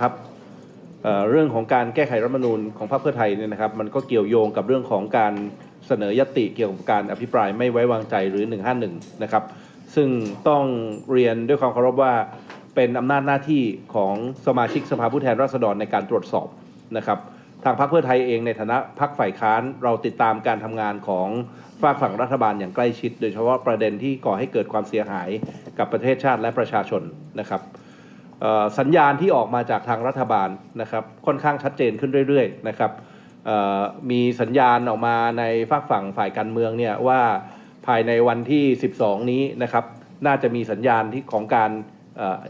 ครับเเรื่องของการแก้ไขรัฐมนูญของพรรคเพื่อไทยเนี่ยนะครับ มันก็เกี่ยวโยงกับเรื่องของการเสนอยติเกี่ยวกับการอภิปรายไม่ไว้วางใจหรือ 151 นะครับ ซึ่งต้องเรียนด้วยความเคารพว่าเป็นอำนาจหน้าที่ของสมาชิกสภาผู้แทนราษฎรในการตรวจสอบนะครับทางพรรคเพื่อไทยเองในฐานะพรรคฝ่ายค้านเราติดตามการทำงานของฝากฝั่งรัฐบาลอย่างใกล้ชิด โดยเฉพาะประเด็นที่ก่อให้เกิดความเสียหายกับประเทศชาติและประชาชนนะครับ สัญญาณที่ออกมาจากทางรัฐบาลนะครับค่อนข้างชัดเจนขึ้นเรื่อยๆนะครับมีสัญญาณออกมาในฝากฝั่งฝ่ายการเมืองเนี่ยว่าภายในวันที่ 12 นี้นะครับน่าจะมีสัญญาณที่ของการ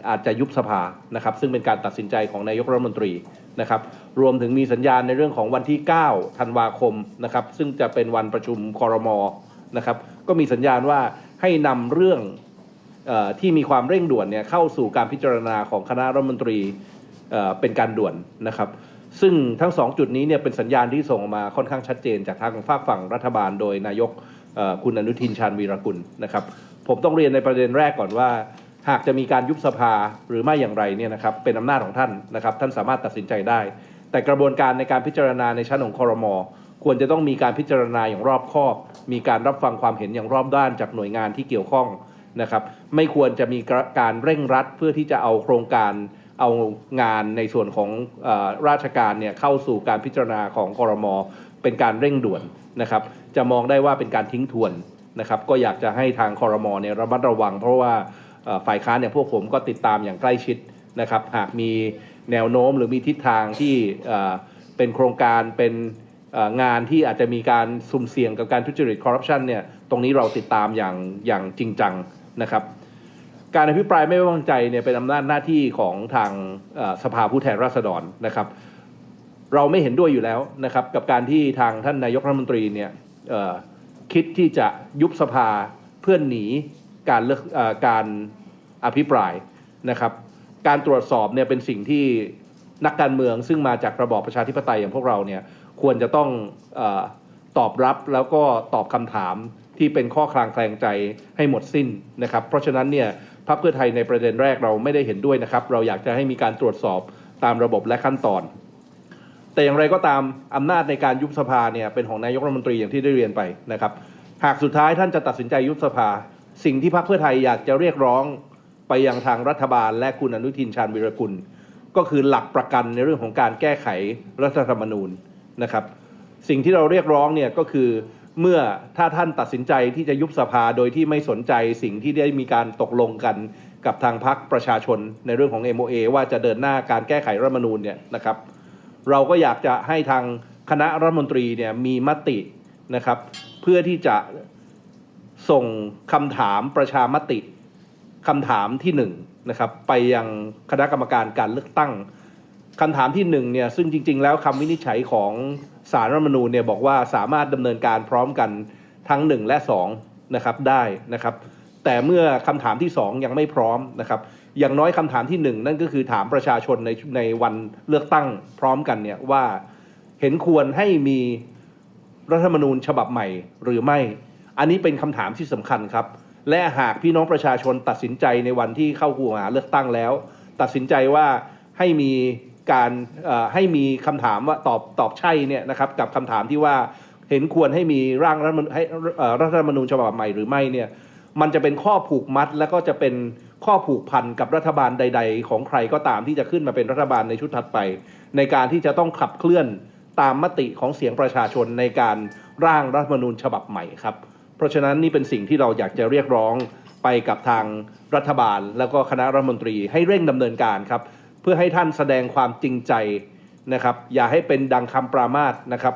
อาจจะยุบสภานะครับซึ่งเป็นการตัดสินใจของนายกรัฐมนตรีนะครับรวมถึงมีสัญญาณในเรื่องของวันที่ 9 ธันวาคมนะครับซึ่งจะเป็นวันประชุมคอรมอนะครับก็มีสัญญาณว่าให้นำเรื่อง ที่มีความเร่งด่วนเนี่ยเข้าสู่การพิจารณาของคณะรัฐมนตรีเป็นการด่วนนะครับ ซึ่งทั้งสองจุดนี้เนี่ยเป็นสัญญาณที่ส่งออกมาค่อนข้างชัดเจนจากทางฝากฝั่งรัฐบาล โดยนายกคุณอนุทินชาญวีรกุลนะครับ ผมต้องเรียนในประเด็นแรกก่อนว่า หากจะมีการยุบสภาหรือไม่อย่างไรเนี่ยนะครับเป็นอำนาจของท่านนะครับ ท่านสามารถตัดสินใจได้ แต่กระบวนการในการพิจารณาในชั้นของคอรมอควรจะต้องมีการพิจารณาอย่างรอบคอบ มีการรับฟังความเห็นอย่างรอบด้านจากหน่วยงานที่เกี่ยวข้อง นะครับไม่ควรจะมีการเร่งรัดเพื่อที่จะเอาโครงการเอางานในส่วนของอราชการเนี่ยเข้าสู่การพิจารณาของคอรมอเป็นการเร่งด่วนนะครับ จะมองได้ว่าเป็นการทิ้งทวนนะครับก็อยากจะให้ทางคอรมอเนี่ยระมัดระวัง เพราะว่าฝ่ายค้านเนี่ยพวกผมก็ติดตามอย่างใกล้ชิดนะครับ หากมีแนวโน้มหรือมีทิศทางที่เป็นโครงการเป็นงานที่อาจจะมีการสุ่มเสี่ยงกับการทุจริตคอร์รัปชันเนี่ยตรงนี้เราติดตามอย่างอย่างจริงจัง นะครับ การอภิปรายไม่ไว้วางใจเนี่ยเป็นอำนาจหน้าที่ของทางสภาผู้แทนราษฎรนะครับ เราไม่เห็นด้วยอยู่แล้วนะครับ กับการที่ทางท่านนายกรัฐมนตรีเนี่ยคิดที่จะยุบสภาเพื่อนหนีการเลือกอการอภิปรายนะครับ การตรวจสอบเนี่ยเป็นสิ่งที่นักการเมืองซึ่งมาจากระบอบประชาธิปไตยอย่างพวกเราเนี่ยควรจะต้องอตอบรับแล้วก็ตอบคำถาม ที่เป็นข้อคลางแคลงใจให้หมดสิ้นนะครับ เพราะฉะนั้นเนี่ยพรรคเพื่อไทยในประเด็นแรกเราไม่ได้เห็นด้วยนะครับ เราอยากจะให้มีการตรวจสอบตามระบบและขั้นตอน แต่อย่างไรก็ตามอำนาจในการยุบสภาเนี่ยเป็นของนายกรัฐมนตรีอย่างที่ได้เรียนไปนะครับ หากสุดท้ายท่านจะตัดสินใจยุบสภา สิ่งที่พรรคเพื่อไทยอยากจะเรียกร้องไปยังทางรัฐบาลและคุณอนุทินชาญวิรกุล ก็คือหลักประกันในเรื่องของการแก้ไขรัฐธรรมนูญนะครับ สิ่งที่เราเรียกร้องเนี่ยก็คือ เมื่อถ้าท่านตัดสินใจที่จะยุบสภาโดยที่ไม่สนใจสิ่งที่ได้มีการตกลงกันกับทางพรรคประชาชนในเรื่องของ MOA ว่าจะเดินหน้าการแก้ไขรัฐมนูญเนี่ยนะครับ เราก็อยากจะให้ทางคณะรัฐมนตรีเนี่ยมีมตินะครับ เพื่อที่จะส่งคำถามประชามติคำถามที่หนึ่งนะครับไปยังคณะกรรมการการเลือกตั้งคำถามที่หนึ่งเนี่ยซึ่งจริง ๆ แล้วคำวินิจฉัยของ สารรัฐมนูญเนี่ยบอกว่าสามารถดำเนินการพร้อมกันทั้งหนึ่งและสองนะครับได้นะครับ แต่เมื่อคำถามที่สองยังไม่พร้อมนะครับ อย่างน้อยคำถามที่หนึ่งนั่นก็คือถามประชาชนในในวันเลือกตั้งพร้อมกันเนี่ยว่าเห็นควรให้มีรัฐธรรมนูญฉบับใหม่หรือไม่ อันนี้เป็นคำถามที่สำคัญครับ และหากพี่น้องประชาชนตัดสินใจในวันที่เข้าหัวหาเลือกตั้งแล้ว ตัดสินใจว่าให้มี การให้มีคำถามว่าตอบตอบใช่เนี่ยนะครับกับคำถามที่ว่าเห็นควรให้มีร่างรัฐธรรมนูญให้รัฐธรรมนูญฉบับใหม่หรือไม่เนี่ยมันจะเป็นข้อผูกมัด และก็จะเป็นข้อผูกพันกับรัฐบาลใด ๆ ของใครก็ตามที่จะขึ้นมาเป็นรัฐบาลในชุดถัดไป ในการที่จะต้องขับเคลื่อนตามมติของเสียงประชาชนในการร่างรัฐธรรมนูญฉบับใหม่ครับ เพราะฉะนั้นนี่เป็นสิ่งที่เราอยากจะเรียกร้องไปกับทางรัฐบาล แล้วก็คณะรัฐมนตรีให้เร่งดำเนินการครับ พื่อให้ท่านแสดงความจริงใจนะครับ อย่าให้เป็นดังคำปรามาสนะครับ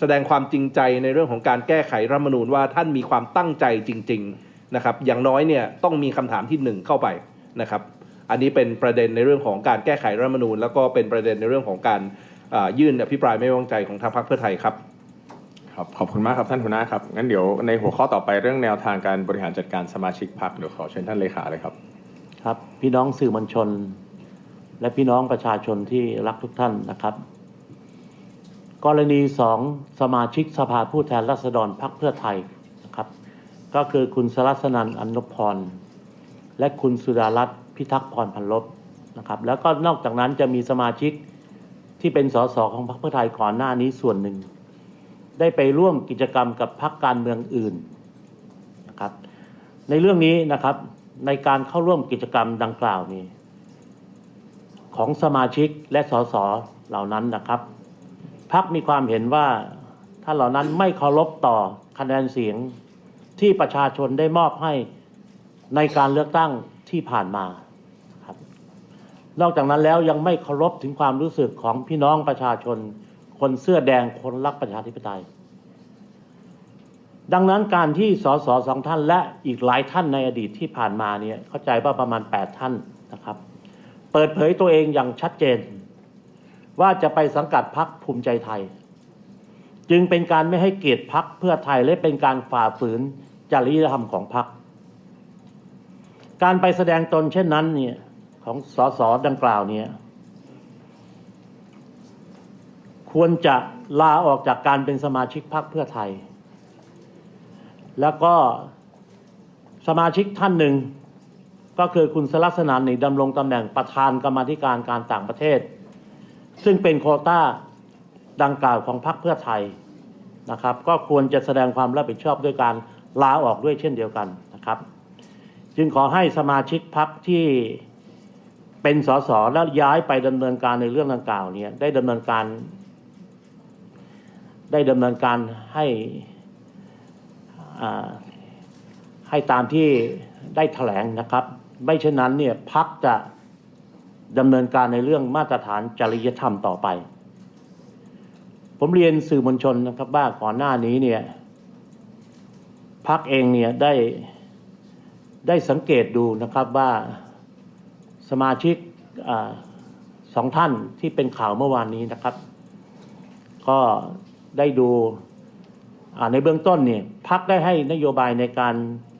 แสดงความจริงใจในเรื่องของการแก้ไขรัฐธรรมนูญว่าท่านมีความตั้งใจจริง ๆนะครับ อย่างน้อยเนี่ยต้องมีคำถามที่หนึ่งเข้าไปนะครับ อันนี้เป็นประเด็นในเรื่องของการแก้ไขรัฐธรรมนูญ แล้วก็เป็นประเด็นในเรื่องของการอ่ายื่นอภิปรายไม่ไว้วางใจของทางพรรคเพื่อไทยครับครับขอบคุณมากครับท่านหัวหน้าครับงั้นเดี๋ยวในหัวข้อต่อไปเรื่องแนวทางการบริหารจัดการสมาชิกพรรคเดี๋ยวขอเชิญท่านเลขาเลยครับ ครับ พี่น้องสื่อมวลชน และพี่น้องประชาชนที่รักทุกท่านนะครับ กรณีสองสมาชิกสภาผู้แทนราษฎรพรรคเพื่อไทยนะครับ ก็คือคุณสรัสนันท์อันนพพร และคุณสุดารัตน์พิทักษ์พรพันลบนะครับ แล้วก็นอกจากนั้นจะมีสมาชิกที่เป็นสสของพรรคเพื่อไทยก่อนหน้านี้ส่วนหนึ่ง ได้ไปร่วมกิจกรรมกับพรรคการเมืองอื่นนะครับ ในเรื่องนี้นะครับในการเข้าร่วมกิจกรรมดังกล่าวนี้ ของสมาชิกและสสเหล่านั้นนะครับพักมีความเห็นว่าถ้าเหล่านั้นไม่เคารพต่อคะแนนเสียงที่ประชาชนได้มอบให้ในการเลือกตั้งที่ผ่านมาครับนอกจากนั้นแล้วยังไม่เคารพถึงความรู้สึกของพี่น้องประชาชน คนเสื้อแดงคนรักประชาธิปไตย ดังนั้นการที่สสสองท่านและอีกหลายท่านในอดีตที่ผ่านมาเนี่ยเข้าใจว่าประมาณ 8 ท่านนะครับ เปิดเผยตัวเองอย่างชัดเจน ว่าจะไปสังกัดพักภูมิใจไทย จึงเป็นการไม่ให้เกียรติพักเพื่อไทยและเป็นการฝ่าฝืนจริยธรรมของพัก การไปแสดงตนเช่นนั้นเนี่ยของสสดังกล่าวเนี่ยควรจะลาออกจากการเป็นสมาชิกพักเพื่อไทย แล้วก็สมาชิกท่านหนึ่ง ก็คือคุณสลักษณะนี่ดำรงตำแหน่งประธานกรรมาธิการการต่างประเทศ ซึ่งเป็นโคต้าดังกล่าวของพรรคเพื่อไทยนะครับ ก็ควรจะแสดงความรับผิดชอบด้วยการลาออกด้วยเช่นเดียวกันนะครับ จึงขอให้สมาชิกพรรคที่เป็นสสแล้วย้ายไปดำเนินการในเรื่องดังกล่าวเนี่ยได้ดำเนินการ ได้ดำเนินการให้ให้ตามที่ได้แถลงนะครับ ไม่เช่นนั้นเนี่ยพักจะดำเนินการในเรื่องมาตรฐานจริยธรรมต่อไป ผมเรียนสื่อมวลชนนะครับว่าก่อนหน้านี้เนี่ยพักเองเนี่ยได้ได้สังเกตดูนะครับว่าสมาชิกอสองท่านที่เป็นข่าวเมื่อวานนี้นะครับ ก็ได้ดูในเบื้องต้นเนี่ยพักได้ให้นโยบายในการ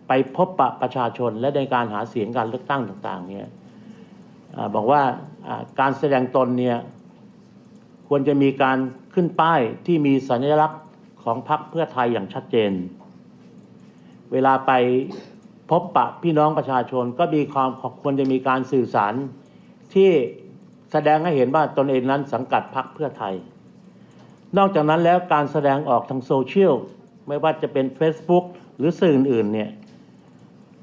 ไปพบปะประชาชนและในการหาเสียงการเลือกตั้งต่าง ๆ เนี่ยอบอกว่าอ่าการแสดงตนเนี่ยควรจะมีการขึ้นป้ายที่มีสัญลักษณ์ของพรรคเพื่อไทยอย่างชัดเจน เวลาไปพบปะพี่น้องประชาชนก็มีความควรจะมีการสื่อสารที่แสดงให้เห็นว่าตนเองนั้นสังกัดพรรคเพื่อไทย นอกจากนั้นแล้วการแสดงออกทางโซเชียลไม่ว่าจะเป็น Facebook หรือสื่ออื่นๆเนี่ย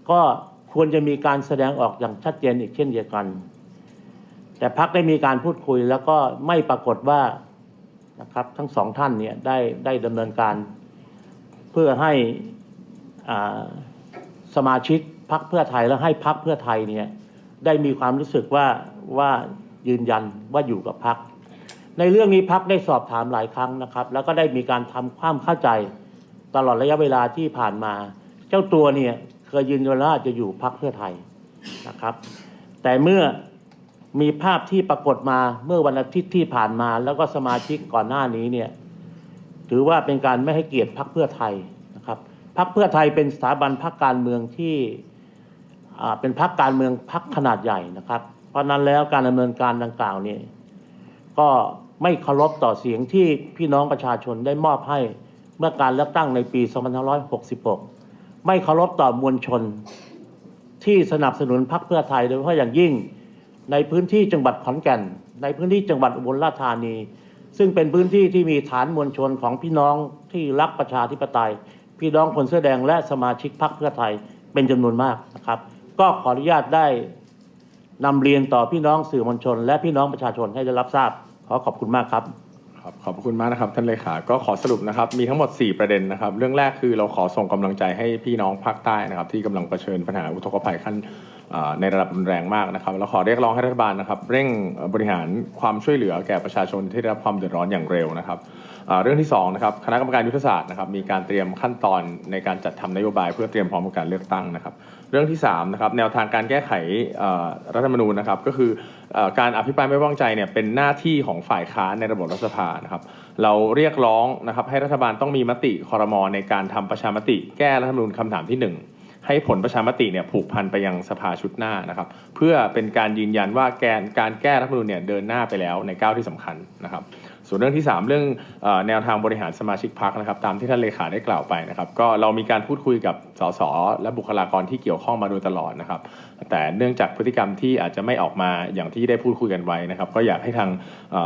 ก็ควรจะมีการแสดงออกอย่างชัดเจนอีกเช่นเดียวกัน แต่พักได้มีการพูดคุยแล้วก็ไม่ปรากฏว่านะครับทั้งสองท่านเนี่ยได้ได้ดำเนินการ เพื่อให้สมาชิกพักเพื่อไทยและให้พักเพื่อไทยเนี่ยได้มีความรู้สึกว่าว่ายืนยันว่าอยู่กับพัก ในเรื่องนี้พักได้สอบถามหลายครั้งนะครับ แล้วก็ได้มีการทำความเข้าใจตลอดระยะเวลาที่ผ่านมา เจ้าตัวเนี่ย เคยยืนยันว่าจะอยู่พักเพื่อไทยนะครับ แต่เมื่อมีภาพที่ปรากฏมาเมื่อวันอาทิตย์ที่ผ่านมา แล้วก็สมาชิกก่อนหน้านี้เนี่ยถือว่าเป็นการไม่ให้เกียรติพักเพื่อไทยนะครับพักเพื่อไทยเป็นสถาบันพักการเมืองที่เป็นพักการเมืองพักขนาดใหญ่นะครับ เพราะฉะนั้นแล้วการดำเนินการดังกล่าวเนี่ยก็ไม่เคารพต่อเสียงที่พี่น้องประชาชนได้มอบให้เมื่อการเลือกตั้งในปี 2566 ไม่เคารพต่อมวลชน ที่สนับสนุนพรรคเพื่อไทยโดยเฉพาะอย่างยิ่ง ในพื้นที่จังหวัดขอนแก่น ในพื้นที่จังหวัดอุบลราชธานี ซึ่งเป็นพื้นที่ที่มีฐานมวลชนของพี่น้องที่รักประชาธิปไตย พี่น้องคนเสื้อแดงและสมาชิกพรรคเพื่อไทยเป็นจำนวนมากนะครับ ก็ขออนุญาตได้นำเรียนต่อพี่น้องสื่อมวลชน และพี่น้องประชาชนให้ได้รับทราบ ขอขอบคุณมากครับ ครับขอบคุณมากนะครับท่านเลขาก็ขอสรุปนะครับ มีทั้งหมด 4 ประเด็นนะครับ เรื่องแรกคือเราขอส่งกำลังใจให้พี่น้องภาคใต้นะครับ ที่กำลังเผชิญปัญหาอุทกภัยขั้นในระดับรุนแรงมากนะครับเราขอเรียกร้องให้รัฐบาลนะครับ เร่งบริหารความช่วยเหลือแก่ประชาชนที่ได้รับความเดือดร้อนอย่างเร็วนะครับ เรื่องที่สองนะครับคณะกรรมการยุทธศาสตร์นะครับมีการเตรียมขั้นตอนในการจัดทำนโยบาย เพื่อเตรียมพร้อมกับการเลือกตั้งนะครับ เรื่องที่3นะครับแนวทางการแก้ไขรัฐธรรมนูญนะครับก็คืออการอภิปรายไม่ไว้วางใจเนี่ยเป็นหน้าที่ของฝ่ายค้านในระบบรัฐสภานะครับเราเรียกร้องนะครับให้รัฐบาลต้องมีมติคอรมอในการทำประชามติ แก้รัฐธรรมนูญคำถามที่ 1 ให้ผลประชามติเนี่ยผูกพันไปยังสภาชุดหน้านะครับ เพื่อเป็นการยืนยันว่าแกนการแก้รัฐมนูญเนี่ยเดินหน้าไปแล้วในก้าวที่สำคัญนะครับส่วนเรื่องที่ 3 เรื่องแนวทางบริหารสมาชิกพรรคนะครับ ตามที่ท่านเลขาได้กล่าวไปนะครับ ก็เรามีการพูดคุยกับสสและบุคลากรที่เกี่ยวข้องมาโดยตลอดนะครับ แต่เนื่องจากพฤติกรรมที่อาจจะไม่ออกมาอย่างที่ได้พูดคุยกันไว้นะครับ ก็อยากให้ทาง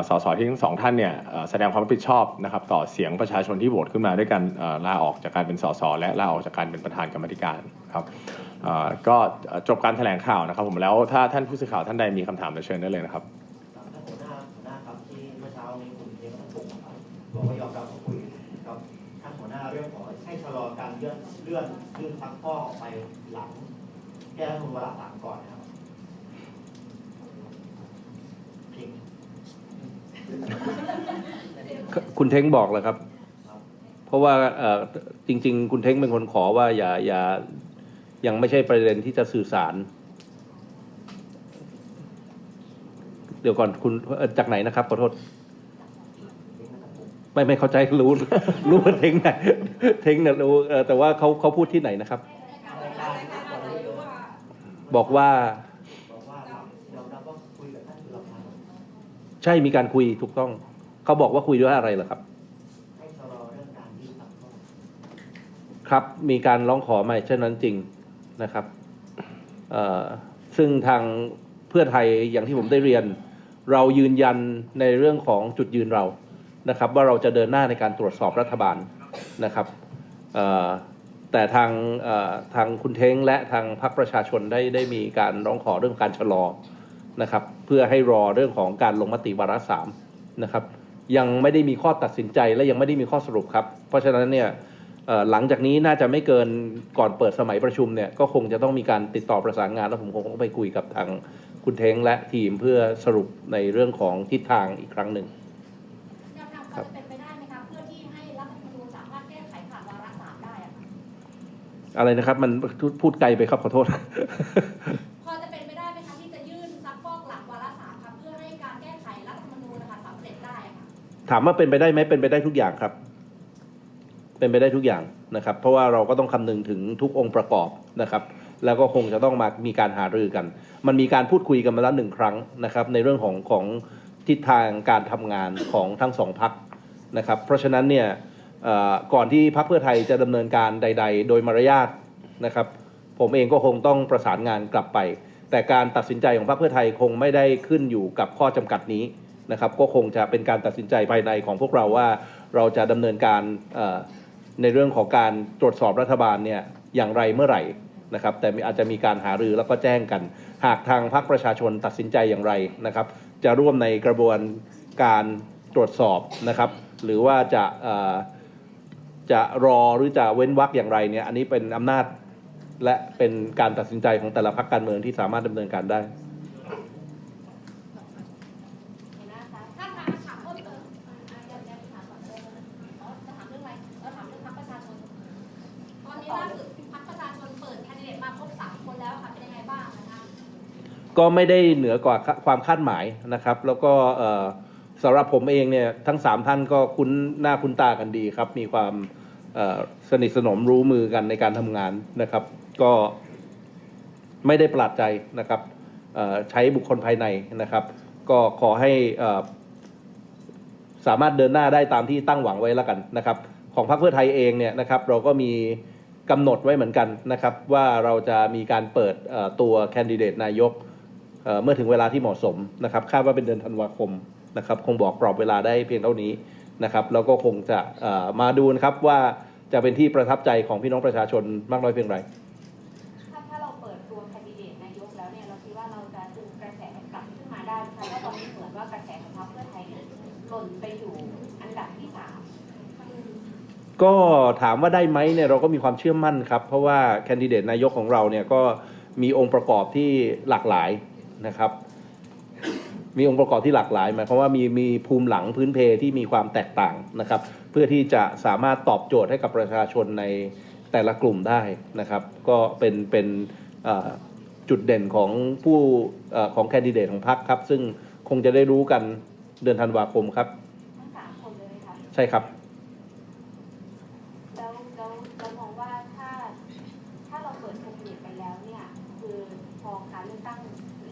สสที่ทั้งสองท่านเนี่ยแสดงความรับผิดชอบนะครับ ต่อเสียงประชาชนที่โหวตขึ้นมาด้วยกันลาออกจากการเป็นสสและลาออกจากการเป็นประธานกรรมธิการครับเอ่อก็เอ่อจบการแถลงข่าวนะครับ ผมแล้วถ้าท่านผู้สื่อข่าวท่านใดมีคำถามจะเชิญได้เลยนะครับ ท่านหัวหน้าหัวหน้าครับที่เมื่อเช้านี้คุณเองก็ต้องผมครับบอกว่ายอมรับว่าคุยกับท่านหัวหน้าเรื่องของให้ชะลอการเลื่อนเลื่อนยื่นซักฟอกออกไปหลัง แก้รัฐธรรมนูญวาระสามก่อนนะครับจริงคุณเท้งบอกเลยครับ เพราะว่าเอ่อจริง ๆ คุณเท้งเป็นคนขอว่าอย่าอย่า ยังไม่ใช่ประเด็นที่จะสื่อสาร เดี๋ยวก่อนคุณจากไหนนะครับขอโทษ ไม่ไม่เข้าใจรู้ รู้ว่าเท้งไหนเท้งเนี่ยรู้แต่ว่าเขาเขาพูดที่ไหนนะครับ บอกว่าใช่มีการคุยถูกต้อง เขาบอกว่าคุยด้วยอะไรเหรอครับ ครับมีการร้องขอมาเช่นนั้นจริง นะครับซึ่งทางเพื่อไทยอย่างที่ผมได้เรียน เรายืนยันในเรื่องของจุดยืนเรานะครับ ว่าเราจะเดินหน้าในการตรวจสอบรัฐบาลนะครับแต่ทางทางคุณเท้งและทางพรรคประชาชนได้ได้มีการร้องขอเรื่องการชะลอนะครับ เพื่อให้รอเรื่องของการลงมติวาระสามนะครับ ยังไม่ได้มีข้อตัดสินใจและยังไม่ได้มีข้อสรุปครับ เพราะฉะนั้นเนี่ย หลังจากนี้น่าจะไม่เกินก่อนเปิดสมัยประชุมเนี่ยก็คงจะต้องมีการติดต่อประสานงานแล้วผมคงต้องไปคุยกับทางคุณเท้งและทีมเพื่อสรุปในเรื่องของทิศทางอีกครั้งหนึ่งแนวทางพอจะเป็นไปได้ไหมคะเพื่อที่ให้รัฐธรรมนูญสามารถแก้ไขผ่านวาระสามได้อะค่ะอะไรนะครับมันพูดไกลไปครับขอโทษพอจะเป็นไปได้ไหมคะที่จะยื่นซักฟอกหลังวาระสามค่ะเพื่อให้การแก้ไขรัฐธรรมนูญนะคะสำเร็จได้อะค่ะถามว่าเป็นไปได้ไหมเป็นไปได้ทุกอย่างครับ เป็นไปได้ทุกอย่างนะครับ เพราะว่าเราก็ต้องคำนึงถึงทุกองค์ประกอบนะครับ แล้วก็คงจะต้องมามีการหารือกัน มันมีการพูดคุยกันมาแล้วหนึ่งครั้งนะครับ ในเรื่องของของทิศทางการทำงานของทั้งสองพักนะครับ เพราะฉะนั้นเนี่ยเอ่อก่อนที่พักเพื่อไทยจะดำเนินการใด ๆ โดยมารยาทนะครับ ผมเองก็คงต้องประสานงานกลับไป แต่การตัดสินใจของพรรคเพื่อไทยคงไม่ได้ขึ้นอยู่กับข้อจำกัดนี้นะครับ ก็คงจะเป็นการตัดสินใจภายในของพวกเราว่าเราจะดำเนินการเอ่อ ในเรื่องของการตรวจสอบรัฐบาลเนี่ยอย่างไรเมื่อไหร่นะครับ แต่อาจจะมีการหารือแล้วก็แจ้งกัน หากทางพรรคประชาชนตัดสินใจอย่างไรนะครับ จะร่วมในกระบวนการตรวจสอบนะครับ หรือว่าจะจะรอหรือจะเว้นวรรคอย่างไรเนี่ยอันนี้เป็นอำนาจและเป็นการตัดสินใจของแต่ละพรรคการเมืองที่สามารถดำเนินการได้ ก็ไม่ได้เหนือกว่าความคาดหมายนะครับ แล้วก็สำหรับผมเองเนี่ยทั้งสามท่านก็คุ้นหน้าคุ้นตากันดีครับ มีความสนิทสนมรู้มือกันในการทำงานนะครับ ก็ไม่ได้ประหลาดใจนะครับใช้บุคคลภายในนะครับ ก็ขอให้เอ่อสามารถเดินหน้าได้ตามที่ตั้งหวังไว้แล้วกันนะครับ ของพรรคเพื่อไทยเองเนี่ยนะครับ เราก็มีกำหนดไว้เหมือนกันนะครับ ว่าเราจะมีการเปิดตัวแคนดิเดตนายก เอ่อเมื่อถึงเวลาที่เหมาะสมนะครับคาดว่าเป็นเดือนธันวาคมนะครับคงบอกกรอบเวลาได้เพียงเท่านี้นะครับแล้วก็คงจะเอ่อมาดูนะครับว่าจะเป็นที่ประทับใจของพี่น้องประชาชนมากน้อยเพียงไรถ้าถ้าเราเปิดตัวแคนดิเดตนายกแล้วเนี่ยเราคิดว่าเราจะดึงกระแสกลับขึ้นมาได้ไหมคะเพราะตอนนี้เหมือนว่ากระแสของพรรคเพื่อไทยเนี่ยหล่นไปอยู่อันดับที่สามก็ถามว่าได้ไหมเนี่ยเราก็มีความเชื่อมั่นครับเพราะว่าแคนดิเดตนายกของเราเนี่ยก็มีองค์ประกอบที่หลากหลาย นะครับ มีองค์ประกอบที่หลากหลายหมายความว่ามีมีภูมิหลังพื้นเพที่มีความแตกต่างนะครับ เพื่อที่จะสามารถตอบโจทย์ให้กับประชาชนในแต่ละกลุ่มได้นะครับ ก็เป็นเป็นจุดเด่นของผู้ของแคนดิเดตของพรรคครับ ซึ่งคงจะได้รู้กันเดือนธันวาคมครับใช่ครับแล้วแล้วมองว่าถ้าถ้าเราเปิดควิไปแล้วเนี่ย คือพอกาเลือกตั้ง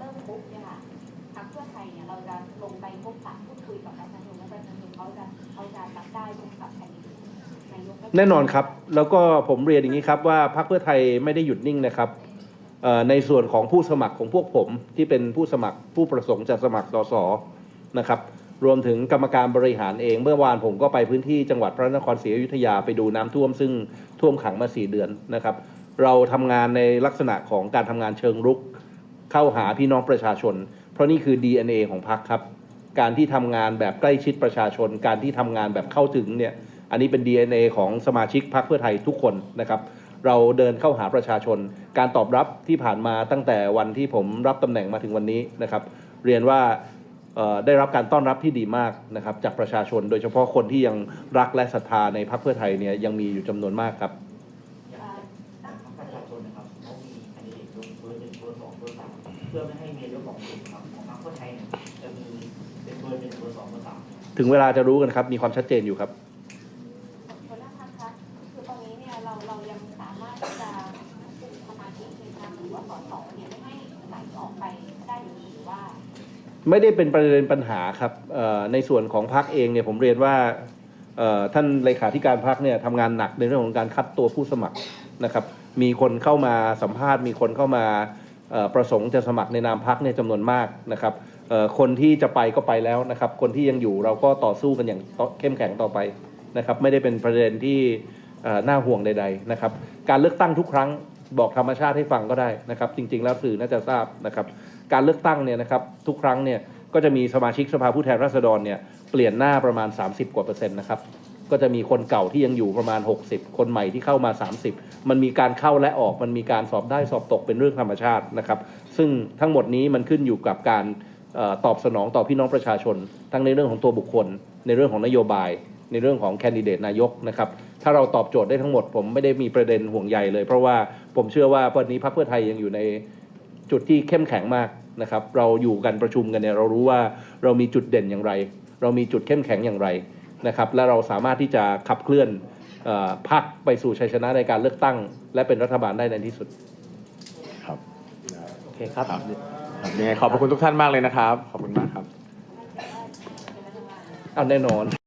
ริ่มปุ๊บเนี่ยค่ะพรรคเพื่อไทยเนี่ยเราจะลงไปพบปะพูดคุยกับประชาชนและประชาชนเขาจะเขาจะรับได้ตรงกับแผ่นดิแน่นอนครับ แล้วก็ผมเรียนอย่างนี้ครับว่าพรรคเพื่อไทยไม่ได้หยุดนิ่งนะครับในส่วนของผู้สมัครของพวกผมที่เป็นผู้สมัครผู้ประสงค์จะสมัครสสนะครับ รวมถึงกรรมการบริหารเองเมื่อวานผมก็ไปพื้นที่จังหวัดพระนครศรีอยุธยาไปดูน้ำท่วมซึ่งท่วมขังมาสี่เดือนนะครับ เราทำงานในลักษณะของการทำงานเชิงรุก เข้าหาพี่น้องประชาชน เพราะนี่คือ DNA ของพรรคครับ การที่ทำงานแบบใกล้ชิดประชาชน การที่ทำงานแบบเข้าถึงเนี่ยอันนี้เป็น DNA ของสมาชิกพรรคเพื่อไทยทุกคนนะครับ เราเดินเข้าหาประชาชน การตอบรับที่ผ่านมาตั้งแต่วันที่ผมรับตำแหน่งมาถึงวันนี้นะครับ เรียนว่าได้รับการต้อนรับที่ดีมากนะครับจากประชาชน โดยเฉพาะคนที่ยังรักและศรัทธาในพรรคเพื่อไทยเนี่ยยังมีอยู่จำนวนมากครับ พื่อไม่ให้มีเรื่องของกลุ่มครับของพรรคเพื่อไทยเนี่ยจะมีเป็นเบอร์หนึ่งเบอร์สองเบอร์สามถึงเวลาจะรู้กันครับ มีความชัดเจนอยู่ครับ หัวหน้าพักคะคือตอนนี้เนี่ยเราเรายังสามารถที่จะคุมสมาชิกในทางหรือว่าสสเนี่ยไม่ให้ไหลออกไปได้หรือว่า ไม่ได้เป็นประเด็นปัญหาครับเอ่อในส่วนของพักเองเนี่ยผมเรียนว่าเอ่อท่านเลขาธิการพักเนี่ยทำงานหนักในเรื่องของการคัดตัวผู้สมัครนะครับ มีคนเข้ามาสัมภาษณ์ มีคนเข้ามาเอ่อ ประสงค์จะสมัครในนามพักเนี่ยจำนวนมากนะครับคนที่จะไปก็ไปแล้วนะครับ คนที่ยังอยู่เราก็ต่อสู้กันอย่างเข้มแข็งต่อไปนะครับ ไม่ได้เป็นประเด็นที่น่าห่วงใด ๆนะครับ การเลือกตั้งทุกครั้งบอกธรรมชาติให้ฟังก็ได้นะครับ จริง ๆ แล้วสื่อน่าจะทราบนะครับ การเลือกตั้งเนี่ยนะครับทุกครั้งเนี่ยก็จะมีสมาชิกสภาผู้แทนราษฎรเนี่ยเปลี่ยนหน้าประมาณ 30 กว่าเปอร์เซ็นต์นะครับ ก็จะมีคนเก่าที่ยังอยู่ประมาณ 60 คนใหม่ที่เข้ามา 30 มันมีการเข้าและออกมันมีการสอบได้สอบตกเป็นเรื่องธรรมชาตินะครับ ซึ่งทั้งหมดนี้มันขึ้นอยู่กับการออตอบสนองต่อพี่น้องประชาชน ทั้งในเรื่องของตัวบุคคล ในเรื่องของนโยบาย ในเรื่องของแคนดิเดตนายกนะครับถ้าเราตอบโจทย์ได้ทั้งหมดผมไม่ได้มีประเด็นห่วงใยเลย เพราะว่าผมเชื่อว่าวันนี้พรรคเพื่อไทยยังอยู่ในจุดที่เข้มแข็งมากนะครับ เราอยู่กันประชุมกันเนี่ยเรารู้ว่าเรามีจุดเด่นอย่างไร เรามีจุดเข้มแข็งอย่างไร นะครับและเราสามารถที่จะขับเคลื่อนเออพรรคไปสู่ชัยชนะในการเลือกตั้ง และเป็นรัฐบาลได้ในที่สุดครับโอเคครับครับครับยังไงขอบพระคุณทุกท่านมากเลยนะครับ ขอบคุณมากครับ เอาแน่นอน